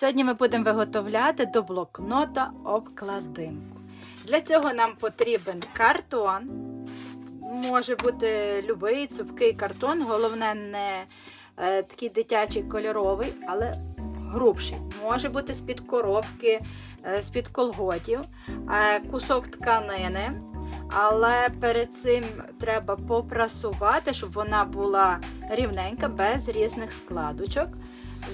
Сьогодні ми будемо виготовляти до блокнота обкладинку. Для цього нам потрібен картон. Може бути любий цупкий картон, головне не е, такий дитячий кольоровий, але грубший. Може бути з-під коробки, е, з-під колготів, е, кусок тканини. Але перед цим треба попрасувати, щоб вона була рівненька, без різних складочок.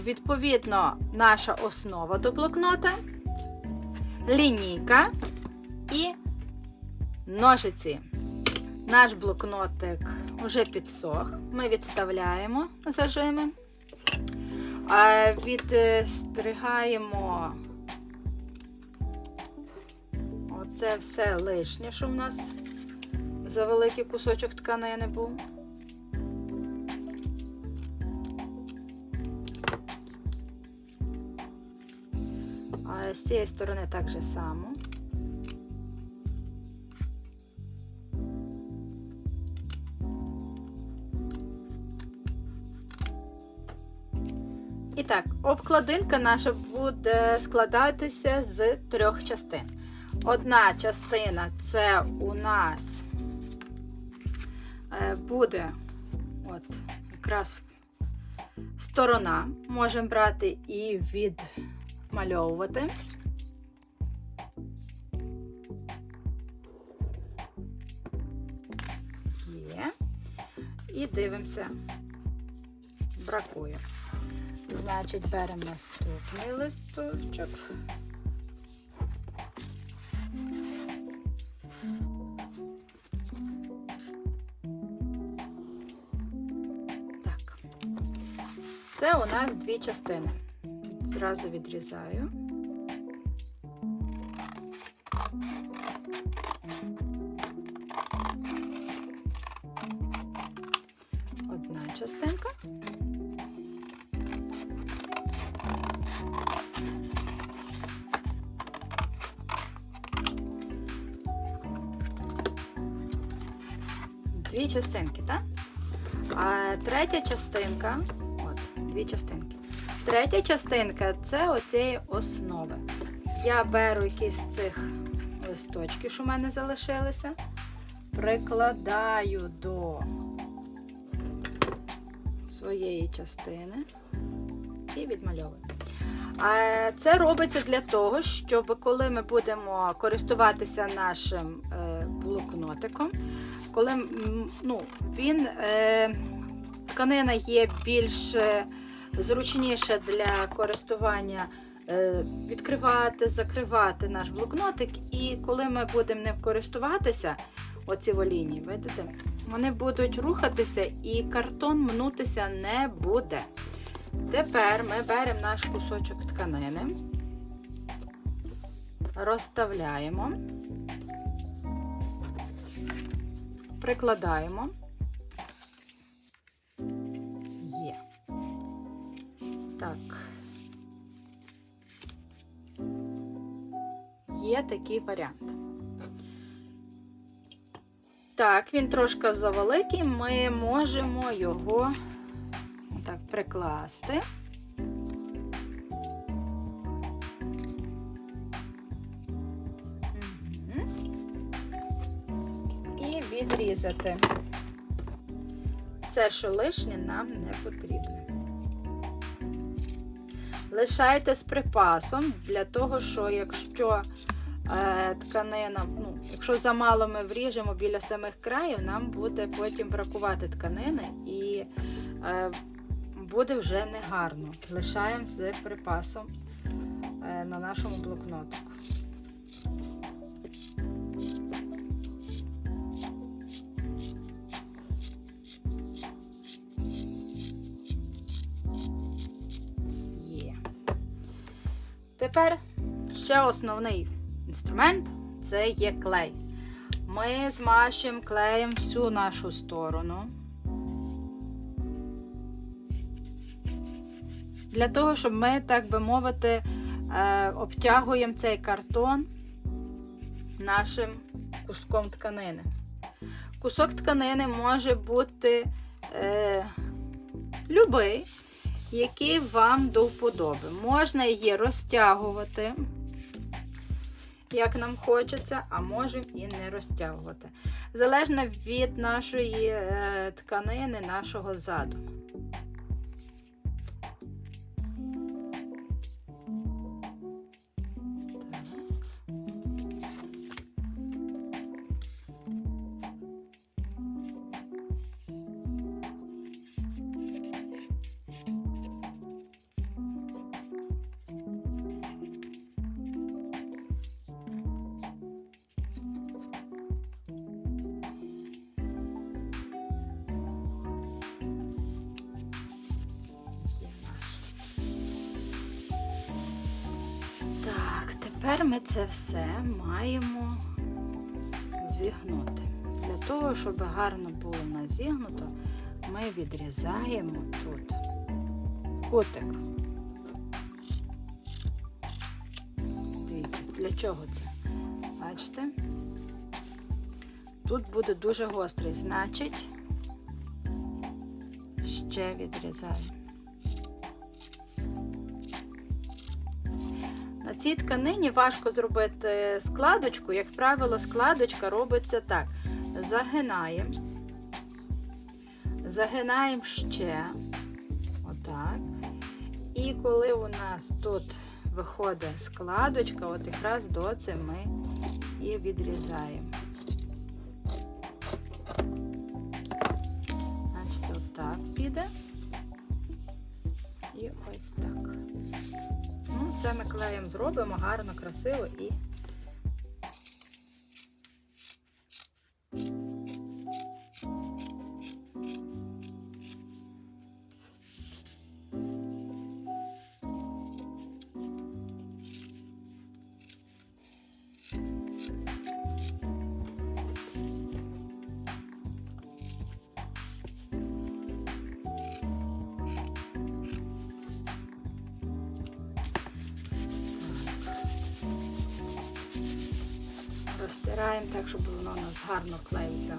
Відповідно, наша основа до блокнота, лінійка і ножиці. Наш блокнотик вже підсох. Ми відставляємо зажими, відстригаємо оце все лишнє, що в нас за великий кусочок тканини був. А з цієї сторони так же само. І так, обкладинка наша буде складатися з трьох частин. Одна частина це у нас е, буде от якраз сторона. Можемо брати і відмальовувати. Є. І дивимося. Бракує. Значить, беремо наступний листочок. Так. Це у нас дві частини. Зразу відрізаю. Одна частинка. Дві частинки, так? А третя частинка, от, дві частинки. Третя частинка це оцієї основи. Я беру якісь з цих листочків, що в мене залишилися, прикладаю до своєї частини і відмальовую. Це робиться для того, щоб коли ми будемо користуватися нашим е, блокнотиком, коли ну, він е, тканина є більш е, зручніша для користування, е, відкривати, закривати наш блокнотик. І коли ми будемо ним користуватися, оці лінії, видите, вони будуть рухатися і картон мнутися не буде. Тепер ми беремо наш кусочок тканини, розставляємо, прикладаємо. Так. Є такий варіант. Так, він трошки завеликий, ми можемо його так прикласти. І відрізати. Все, що лишнє, нам не потрібно. Лишайте з припасом для того, що якщо е, тканина, ну, якщо замало ми вріжемо біля самих країв, нам буде потім бракувати тканини і е, буде вже негарно. Лишаємо з припасом е, на нашому блокнотику. Тепер ще основний інструмент це є клей. Ми змащуємо клеєм всю нашу сторону. Для того, щоб ми, так би мовити, е, обтягуємо цей картон нашим куском тканини. Кусок тканини може бути е, любий. Які вам до вподоби. Можна її розтягувати, як нам хочеться, а можемо і не розтягувати. Залежно від нашої е, тканини, нашого заду. Тепер ми це все маємо зігнути. Для того, щоб гарно було в нас зігнуто, ми відрізаємо тут. Дивіться, для чого це? Бачите? Тут буде дуже гострий, значить, ще відрізаємо. Цій тканині важко зробити складочку. Як правило, складочка робиться так. Загинаємо, загинаємо ще. Отак. І коли у нас тут виходить складочка, от якраз до це ми і відрізаємо. Значить, отак піде. І ось так. Все ми клеєм зробимо гарно, красиво і. Розтираємо так, щоб воно у нас гарно клей.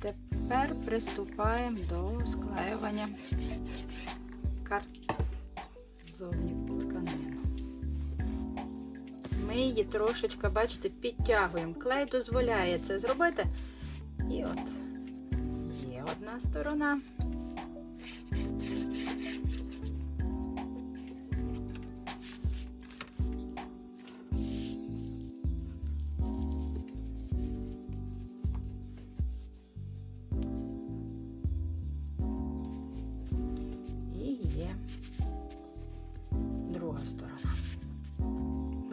Тепер приступаємо до склеювання карт зовні тканину. Ми її трошечки, бачите, підтягуємо. Клей дозволяє це зробити. І от є одна сторона.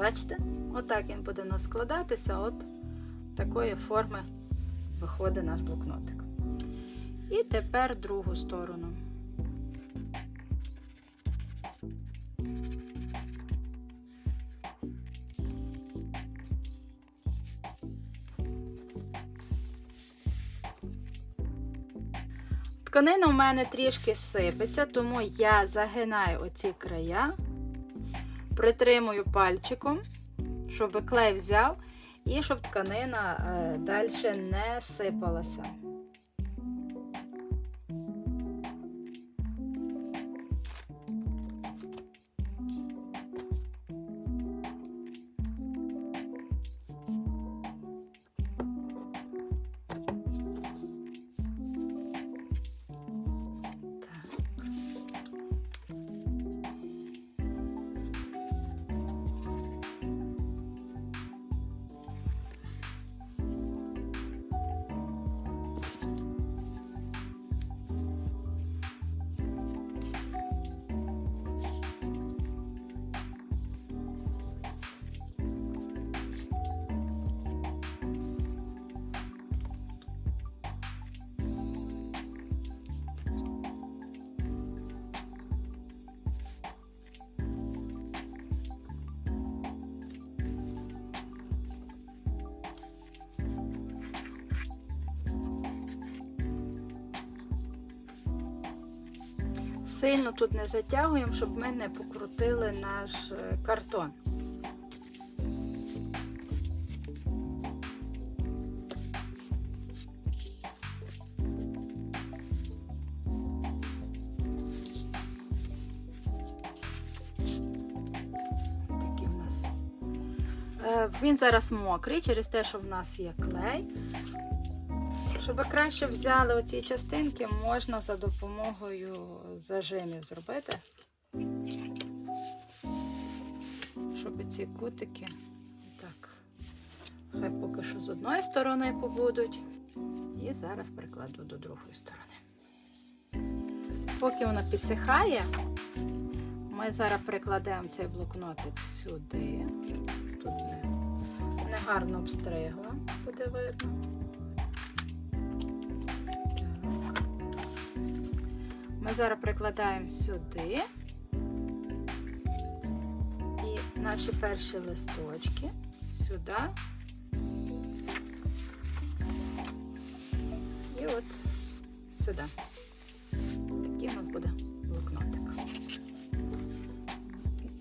Бачите? Отак він буде у нас складатися, от такої форми виходить наш блокнотик. І тепер другу сторону. Тканина у мене трішки сипеться, тому я загинаю оці края, притримую пальчиком, щоб клей взяв і щоб тканина е, далі не сипалася. сильно тут не затягуємо, щоб ми не покрутили наш е, картон. Е, він зараз мокрий через те, що в нас є клей. Щоб ви краще взяли оці частинки, можна за допомогою зажимів зробити. Щоб ці кутики так, хай поки що з одної сторони побудуть. І зараз прикладу до другої сторони. Поки воно підсихає, ми зараз прикладемо цей блокнотик сюди. Тут не гарно обстригла, буде видно. Ми зараз прикладаємо сюди. І наші перші листочки сюди. І от сюди. Такий у нас буде блокнотик.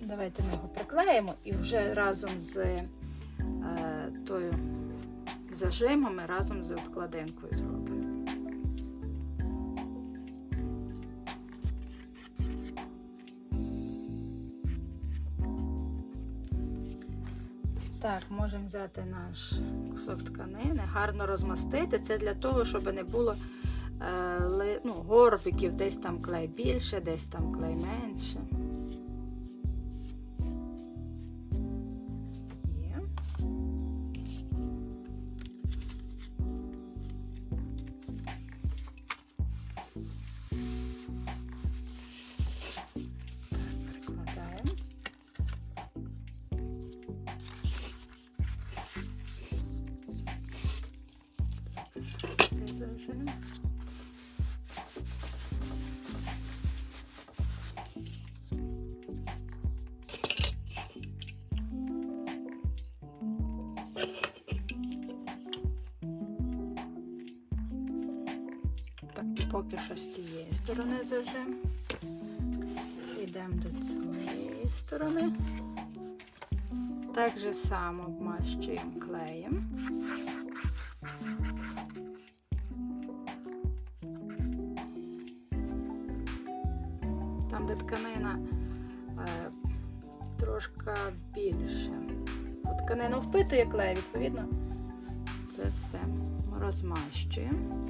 Давайте ми його приклеїмо і вже разом з е, тою зажимами, разом з обкладинкою Так, можемо взяти наш кусок тканини, гарно розмастити. Це для того, щоб не було е, ну, горбиків, десь там клей більше, десь там клей менше. Поки що з цієї сторони зажим. Йдемо до цієї сторони. Так же само обмащуємо клеєм. Там, де тканина е, трошки більше. Бо тканину впитує клей, відповідно, це все розмащуємо.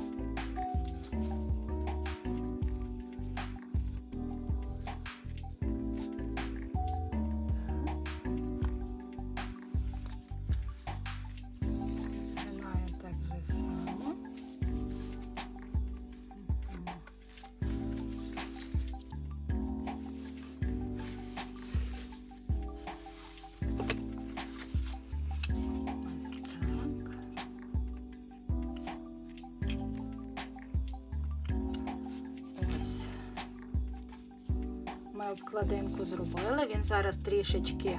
Обкладинку зробили. Він зараз трішечки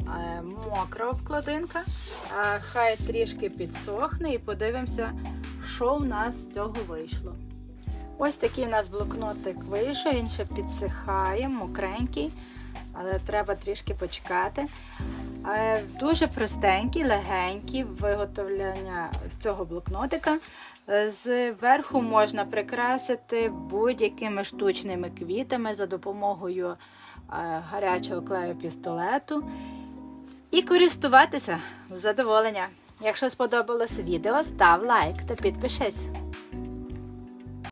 е, мокра обкладинка. Е, Хай трішки підсохне і подивимося, що в нас з цього вийшло. Ось такий у нас блокнотик вийшов, він ще підсихає, мокренький, але треба трішки почекати. Е, Дуже простенький, легенький виготовлення цього блокнотика. Е, Зверху можна прикрасити будь-якими штучними квітами за допомогою е, гарячого клею пістолету і користуватися в задоволення. Якщо сподобалось відео, став лайк та підпишись.